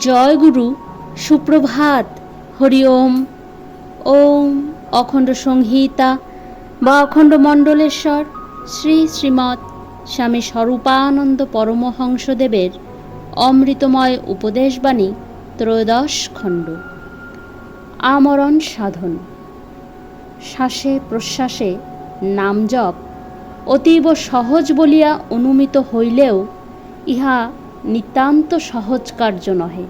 জয় গুরু সুপ্রভাত, হরি ওম। ওম অখণ্ড সংহিতা বা অখণ্ড মণ্ডলেশ্বর, শ্রী শ্রীমৎ স্বামী স্বরূপানন্দ পরমহংসদেবের অমৃতময় উপদেশবাণী, ত্রয়োদশ খণ্ড। আমরণ সাধন। শ্বাসে প্রশ্বাসে নাম জপ অতীব সহজ বলিয়া অনুমিত হইলেও ইহা নিতান্ত সহজ কার্য নহে।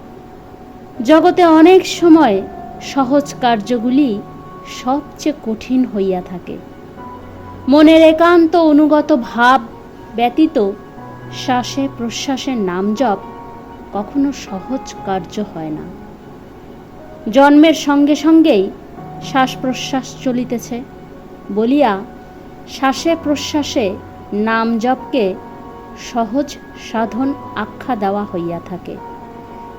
জগতে অনেক সময় সহজ কার্যগুলি সবচেয়ে কঠিন হইয়া থাকে। মনের একান্ত অনুগত ভাব ব্যতীত শ্বাসে প্রশ্বাসের নাম জপ কখনো সহজ কার্য হয় না। জন্মের সঙ্গে সঙ্গেই শ্বাস প্রশ্বাস চলিতেছে। বলিয়া শ্বাসে প্রশ্বাসে নাম জপকে সহজ সাধন আখ্যা দেওয়া হইয়া থাকে।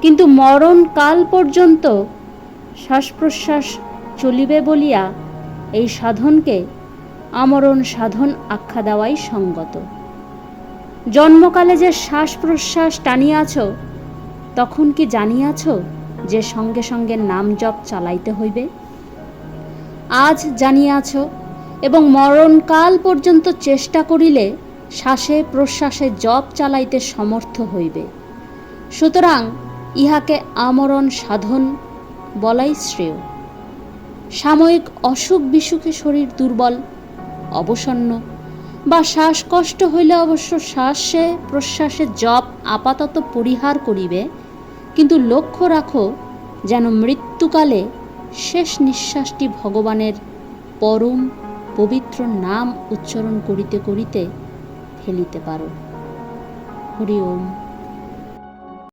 কিন্তু মরণ কাল পর্যন্ত শ্বাস প্রশ্বাস চলিবে বলিয়া এই সাধনকে আমরণ সাধন আখ্যা দেওয়াই সঙ্গত। জন্মকালে যে শ্বাস প্রশ্বাস টানিয়াছ, তখন কি জানিয়াছ যে সঙ্গে সঙ্গে নাম জপ চালাইতে হইবে? আজ জানিয়াছ এবং মরণকাল পর্যন্ত চেষ্টা করিলে শ্বাসে প্রশ্বাসে জপ চালাইতে সমর্থ হইবে। সুতরাং ইহাকে আমরণ সাধন বলাই শ্রেয়। সাময়িক অসুখ বিসুখে শরীর দুর্বল, অবসন্ন, বা শ্বাসকষ্ট হইলে অবশ্য শ্বাসে প্রশ্বাসে জপ আপাতত পরিহার করিবে, কিন্তু লক্ষ্য রাখো যেন মৃত্যুকালে শেষ নিঃশ্বাসটি ভগবানের পরম পবিত্র নাম উচ্চারণ করিতে করিতে ফেলিতে পারো। হরি ওম।